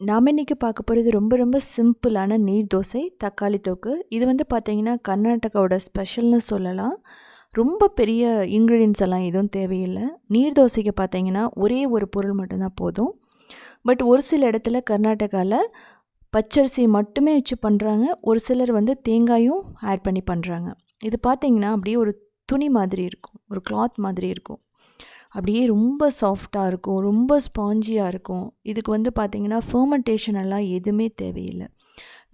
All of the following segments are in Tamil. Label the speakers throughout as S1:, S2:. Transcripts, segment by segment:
S1: நாம் இன்றைக்கி பார்க்க போகிறது ரொம்ப ரொம்ப சிம்பிளான நீர் தோசை தக்காளி தோக்கு. இது வந்து பார்த்திங்கன்னா கர்நாடகாவோட ஸ்பெஷல்னு சொல்லலாம். ரொம்ப பெரிய இன்க்ரீடியன்ஸ் எல்லாம் எதுவும் தேவையில்லை. நீர் தோசைக்கு பார்த்தீங்கன்னா ஒரே ஒரு பொருள் மட்டும்தான் போதும். பட் ஒரு சில இடத்துல கர்நாடகாவில் பச்சரிசி மட்டுமே வச்சு பண்ணுறாங்க ஒரு சிலர் வந்து தேங்காயும் ஆட் பண்ணி பண்ணுறாங்க இது பார்த்திங்கன்னா அப்படியே ஒரு துணி மாதிரி இருக்கும். ஒரு கிளாத் மாதிரி இருக்கும். அப்படியே ரொம்ப சாஃப்டாக இருக்கும் ரொம்ப ஸ்பாஞ்சியாக இருக்கும். இதுக்கு வந்து பார்த்திங்கன்னா ஃபர்மெண்டேஷன் எல்லாம் எதுவுமே தேவையில்லை.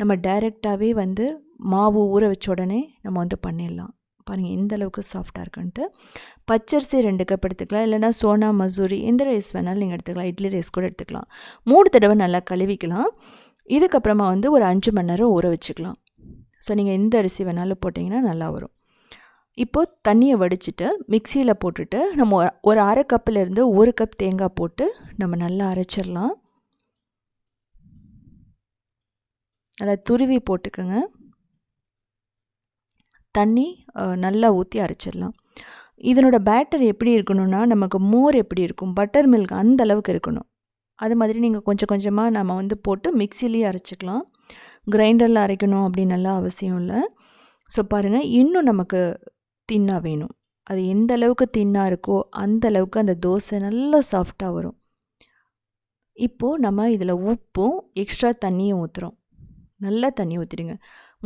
S1: நம்ம டைரெக்டாகவே வந்து மாவு ஊற வச்ச உடனே நம்ம வந்து பண்ணிடலாம். பாருங்கள் எந்த அளவுக்கு சாஃப்டாக இருக்குன்ட்டு. பச்சரிசி ரெண்டு கப் எடுத்துக்கலாம். இல்லைனா சோனா மசூரி எந்த ரைஸ் வேணாலும் நீங்கள் எடுத்துக்கலாம். இட்லி ரைஸ் கூட எடுத்துக்கலாம். மூணு தடவை நல்லா கழுவிக்கலாம். இதுக்கப்புறமா வந்து ஒரு அஞ்சு மணி நேரம் ஊற வச்சுக்கலாம். ஸோ நீங்கள் எந்த அரிசி வேணாலும் போட்டிங்கன்னா நல்லா வரும். இப்போது தண்ணியை வடிச்சிட்டு மிக்சியில் போட்டுட்டு நம்ம ஒரு அரை கப்பிலேருந்து ஒரு கப் தேங்காய் போட்டு நம்ம நல்லா அரைச்சிடலாம். நல்லா துருவி போட்டுக்கோங்க. தண்ணி நல்லா ஊற்றி அரைச்சிடலாம். இதனோட பேட்டர் எப்படி இருக்கணும்னா நமக்கு மோர் எப்படி இருக்கும் பட்டர் மில்க் அந்த அளவுக்கு இருக்கணும். அது மாதிரி நீங்கள் கொஞ்சம் கொஞ்சமாக நம்ம வந்து போட்டு மிக்சிலேயே அரைச்சிக்கலாம். கிரைண்டரில் அரைக்கணும் அப்படின்னு நல்லா அவசியம் இல்லை. ஸோ பாருங்கள் இன்னும் நமக்கு தின்னாக வேணும். அது எந்த அளவுக்கு தின்னாக இருக்கோ அந்த அளவுக்கு அந்த தோசை நல்லா சாஃப்டாக வரும். இப்போது நம்ம இதில் உப்பும் எக்ஸ்ட்ரா தண்ணியும் ஊற்றுறோம் நல்லா தண்ணி ஊற்றிடுங்க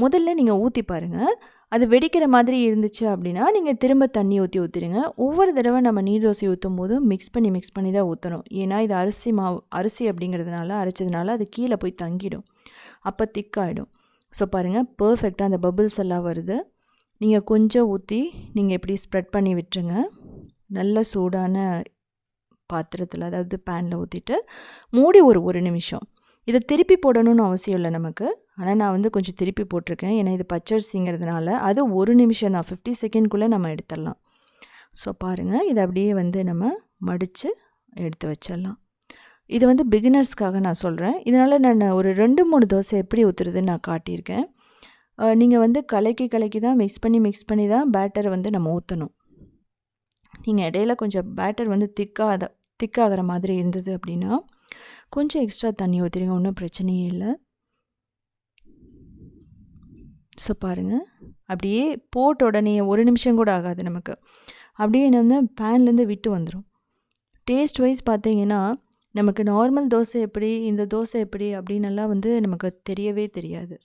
S1: முதல்ல நீங்கள் ஊற்றி பாருங்கள் அது வெடிக்கிற மாதிரி இருந்துச்சு அப்படின்னா நீங்கள் திரும்ப தண்ணி ஊற்றி ஊற்றிடுங்க ஒவ்வொரு தடவை நம்ம நீர் தோசை ஊற்றும் போதும் மிக்ஸ் பண்ணி மிக்ஸ் பண்ணி தான் ஊற்றணும் ஏன்னா இது அரிசி மாவு அரிசி அப்படிங்கிறதுனால அரைச்சதுனால அது கீழே போய் தங்கிடும். அப்போ திக்காகிடும் ஸோ பாருங்கள் பர்ஃபெக்டாக அந்த பபுள்ஸ் எல்லாம் வருது. நீங்கள் கொஞ்சம் ஊற்றி நீங்கள் எப்படி ஸ்ப்ரெட் பண்ணி விட்டுருங்க. நல்ல சூடான பாத்திரத்தில் அதாவது பேனில் ஊற்றிட்டு மூடி ஒரு ஒரு நிமிஷம். இதை திருப்பி போடணும்னு அவசியம் இல்லை நமக்கு. ஆனால் நான் வந்து கொஞ்சம் திருப்பி போட்டிருக்கேன். ஏன்னா இது பச்சரிசிங்கிறதுனால அது ஒரு நிமிஷம் தான். ஃபிஃப்டி செகண்ட்குள்ளே நம்ம எடுத்துடலாம். ஸோ பாருங்கள் இதை அப்படியே வந்து நம்ம மடித்து எடுத்து வச்சிடலாம். இது வந்து பிகினர்ஸ்க்காக நான் சொல்கிறேன் இதனால் நான் ஒரு ரெண்டு மூணு தோசை எப்படி ஊற்றுறதுன்னு நான் காட்டியிருக்கேன். நீங்கள் வந்து கலக்கி கலக்கி தான் மிக்ஸ் பண்ணி மிக்ஸ் பண்ணி தான் பேட்டரை வந்து நம்ம ஊற்றணும் நீங்கள் இடையில கொஞ்சம் பேட்டர் வந்து திக்காக திக்காகிற மாதிரி இருந்தது அப்படின்னா கொஞ்சம் எக்ஸ்ட்ரா தண்ணி ஊற்றிடுங்க ஒன்றும் பிரச்சனையே இல்லை. ஸோ பாருங்கள் அப்படியே போட்ட உடனே ஒரு நிமிஷம் கூட ஆகாது நமக்கு. அப்படியே வந்து பேன்லேருந்து விட்டு வந்துடும் டேஸ்ட் வைஸ் பார்த்தீங்கன்னா நமக்கு நார்மல் தோசை எப்படி இந்த தோசை எப்படி அப்படின்னெல்லாம் வந்து நமக்கு தெரியவே தெரியாது.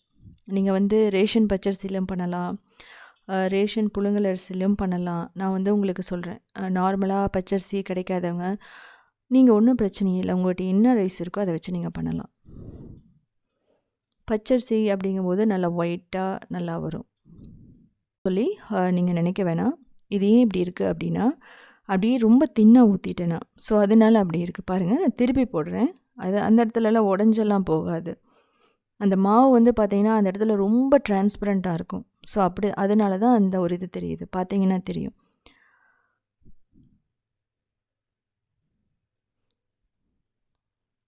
S1: நீங்கள் வந்து ரேஷன் பச்சரிசிலையும் பண்ணலாம். ரேஷன் புழுங்கலரிசிலையும் பண்ணலாம். நான் வந்து உங்களுக்கு சொல்கிறேன் நார்மலாக பச்சரிசி கிடைக்காதவங்க நீங்கள் ஒன்றும் பிரச்சனையும் இல்லை. உங்கள்கிட்ட என்ன ரைஸ் இருக்கோ அதை வச்சு நீங்கள் பண்ணலாம். பச்சரிசி அப்படிங்கும்போது நல்லா ஒயிட்டாக நல்லா வரும். சொல்லி நீங்கள் நினைக்க வேணாம். இது ஏன் இப்படி இருக்குது அப்படின்னா அப்படியே ரொம்ப தின்னாக நான் ஸோ அதனால் அப்படி இருக்குது பாருங்கள் நான் திருப்பி போடுறேன். அது அந்த இடத்துலலாம் உடஞ்செல்லாம் போகாது. அந்த மாவு வந்து பார்த்திங்கன்னா அந்த இடத்துல ரொம்ப டிரான்ஸ்பரண்ட்டாக இருக்கும். ஸோ அப்படி அதனால தான் அந்த ஒரு இது தெரியுது. பார்த்தீங்கன்னா தெரியும்.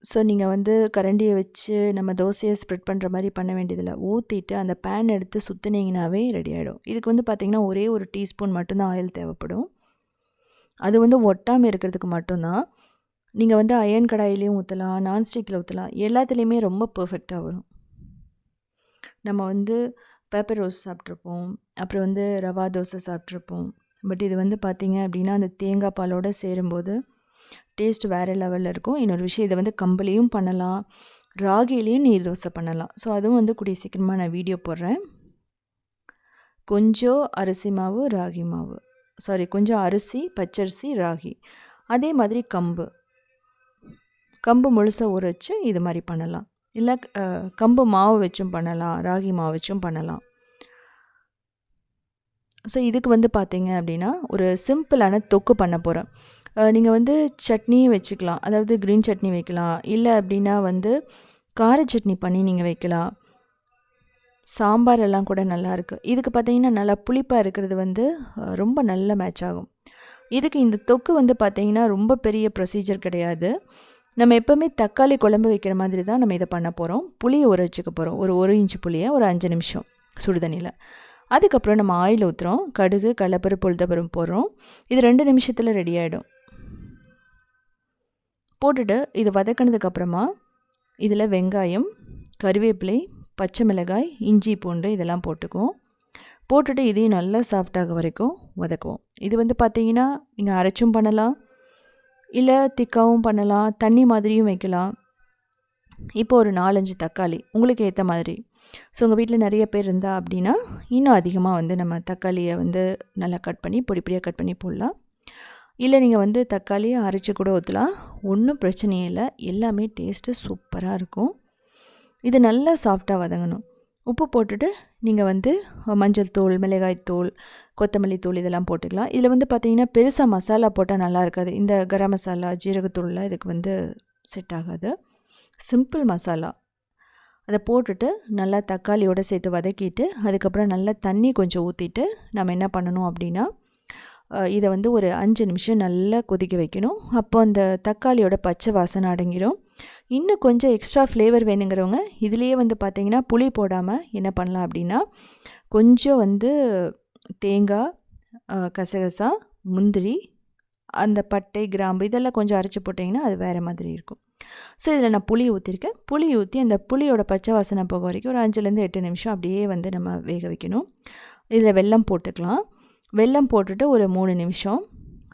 S1: ஸோ நீங்கள் வந்து கரண்டியை வச்சு நம்ம தோசையை ஸ்ப்ரெட் பண்ணுற மாதிரி பண்ண வேண்டியதில்லை. ஊற்றிட்டு அந்த பேன் எடுத்து சுற்றுனீங்கனாவே ரெடி ஆகிடும் இதுக்கு வந்து பார்த்திங்கன்னா ஒரே ஒரு டீஸ்பூன் மட்டும்தான் ஆயில் தேவைப்படும். அது வந்து ஒட்டாமல் இருக்கிறதுக்கு மட்டும்தான். நீங்கள் வந்து அயன் கடாயிலையும் ஊற்றலாம் நான்ஸ்டிக்கில் ஊற்றலாம் எல்லாத்துலேயுமே ரொம்ப பர்ஃபெக்டாக வரும். நம்ம வந்து பேப்பர் ரோஸ் சாப்பிட்ருப்போம். அப்புறம் வந்து ரவா தோசை சாப்பிட்ருப்போம். பட் இது வந்து பார்த்திங்க அப்படின்னா அந்த தேங்காய் பாலோடு சேரும்போது டேஸ்ட் வேறு லெவலில் இருக்கும். இன்னொரு விஷயம் இதை வந்து கம்பலையும் பண்ணலாம். ராகிலையும் நீர் தோசை பண்ணலாம். ஸோ அதுவும் வந்து கூடிய சீக்கிரமாக நான் வீடியோ போடுறேன். கொஞ்சம் அரிசி மாவு ராகி மாவு. சாரி கொஞ்சம் அரிசி பச்சரிசி ராகி. அதே மாதிரி கம்பு. கம்பு முழுசாக ஊற வச்சு இது மாதிரி பண்ணலாம். இல்லை கம்பு மாவு வச்சும் பண்ணலாம் ராகி மாவு வச்சும் பண்ணலாம். ஸோ இதுக்கு வந்து பார்த்தீங்க அப்படின்னா ஒரு சிம்பிளான தொக்கு பண்ண போகிறேன் நீங்கள் வந்து சட்னியும் வச்சுக்கலாம் அதாவது க்ரீன் சட்னி வைக்கலாம் இல்லை அப்படின்னா வந்து கார சட்னி பண்ணி நீங்கள் வைக்கலாம். சாம்பார் எல்லாம் கூட நல்லாயிருக்கு இதுக்கு பார்த்தீங்கன்னா நல்லா புளிப்பாக இருக்கிறது வந்து ரொம்ப நல்ல மேட்ச் ஆகும். இதுக்கு இந்த தொக்கு வந்து பார்த்திங்கன்னா ரொம்ப பெரிய ப்ரொசீஜர் கிடையாது. நம்ம எப்போவுமே தக்காளி குழம்பு வைக்கிற மாதிரி தான் நம்ம இதை பண்ண போகிறோம் புளியை ஊற வச்சுக்க போகிறோம் ஒரு ஒரு இன்ச்சு புளியை ஒரு அஞ்சு நிமிஷம் சுடுதண்ணியில் அதுக்கப்புறம் நம்ம ஆயில் ஊற்றுறோம் கடுகு கடலப்பருப்பு உளுத்தப்பருப்பு போடுறோம். இது ரெண்டு நிமிஷத்தில் ரெடி ஆகிடும் போட்டுட்டு இது வதக்கினதுக்கப்புறமா இதில் வெங்காயம் கருவேப்பிலை பச்சை மிளகாய் இஞ்சி பூண்டு இதெல்லாம் போட்டுக்குவோம். போட்டுட்டு இதையும் நல்லா சாஃப்டாக வரைக்கும் வதக்குவோம். இது வந்து பார்த்திங்கன்னா நீங்கள் அரைச்சும் பண்ணலாம். இல்லை திக்காவும் பண்ணலாம் தண்ணி மாதிரியும் வைக்கலாம். இப்போ ஒரு நாலஞ்சு தக்காளி உங்களுக்கு ஏற்ற மாதிரி. ஸோ உங்கள் வீட்டில் நிறைய பேர் இருந்தால் அப்படின்னா இன்னும் அதிகமாக வந்து நம்ம தக்காளியை வந்து நல்லா கட் பண்ணி பொடி பொடியாக கட் பண்ணி போடலாம். இல்லை நீங்கள் வந்து தக்காளியை அரைச்சி கூட ஊற்றலாம் ஒன்றும் பிரச்சனையே இல்லை. எல்லாமே டேஸ்ட்டு சூப்பராக இருக்கும். இது நல்லா சாஃப்டாக வதங்கணும். உப்பு போட்டுட்டு நீங்கள் வந்து மஞ்சள் தூள் மிளகாய் தூள் கொத்தமல்லி தூள் இதெல்லாம் போட்டுக்கலாம். இதில் வந்து பார்த்திங்கன்னா பெருசாக மசாலா போட்டால் நல்லா இருக்காது. இந்த கரம் மசாலா ஜீரகத்தூள்லாம் இதுக்கு வந்து செட் ஆகாது. சிம்பிள் மசாலா. அதை போட்டுட்டு நல்லா தக்காளியோடு சேர்த்து வதக்கிட்டு அதுக்கப்புறம் நல்லா தண்ணி கொஞ்சம் ஊற்றிட்டு நம்ம என்ன பண்ணணும் அப்படின்னா இதை வந்து ஒரு அஞ்சு நிமிஷம் நல்லா கொதிக்க வைக்கணும். அப்போ அந்த தக்காளியோட பச்சை வாசனை அடங்கிடும் இன்னும் கொஞ்சம் எக்ஸ்ட்ரா ஃப்ளேவர் வேணுங்கிறவங்க இதுலேயே வந்து பார்த்திங்கன்னா புளி போடாமல் என்ன பண்ணலாம் அப்படின்னா கொஞ்சம் வந்து தேங்காய் கசகசா முந்திரி அந்த பட்டை கிராம்பு இதெல்லாம் கொஞ்சம் அரைச்சி போட்டிங்கன்னா அது வேறு மாதிரி இருக்கும். ஸோ இதில் நான் புளி ஊற்றிருக்கேன் புளி ஊற்றி அந்த புளியோட பச்சை வாசனை போக வரைக்கும் ஒரு அஞ்சுலேருந்து எட்டு நிமிஷம் அப்படியே வந்து நம்ம வேக வைக்கணும். இதில் வெல்லம் போட்டுக்கலாம். வெல்லம் போட்டுட்டு ஒரு மூணு நிமிஷம்.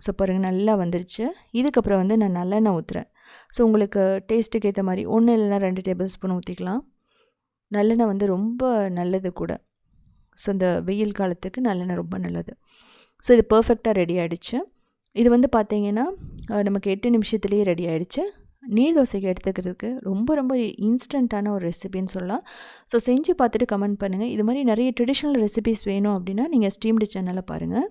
S1: ஸோ பாருங்கள் நல்லா வந்துருச்சு. இதுக்கப்புறம் வந்து நான் நல்லெண்ணெய் ஊற்றுறேன் ஸோ உங்களுக்கு டேஸ்ட்டுக்கு ஏற்ற மாதிரி ஒன்று இல்லைனா ரெண்டு டேபிள் ஸ்பூன் ஊற்றிக்கலாம் நல்லெண்ணெய் வந்து ரொம்ப நல்லது கூட. ஸோ இந்த வெயில் காலத்துக்கு நல்லெண்ணெய் ரொம்ப நல்லது. ஸோ இது பர்ஃபெக்டாக ரெடி ஆகிடுச்சு இது வந்து பார்த்திங்கன்னா நமக்கு எட்டு நிமிஷத்துலேயே ரெடி ஆகிடுச்சு நீர் தோசைக்கு எடுத்துக்கிறதுக்கு ரொம்ப ரொம்ப இன்ஸ்டண்ட்டான ஒரு ரெசிபின்னு சொல்லலாம். ஸோ செஞ்சு பார்த்துட்டு கமெண்ட் பண்ணுங்கள் இது மாதிரி நிறைய ட்ரெடிஷ்னல் ரெசிபிஸ் வேணும் அப்படின்னா நீங்கள் ஸ்டீம்டு சேனலை பாருங்கள்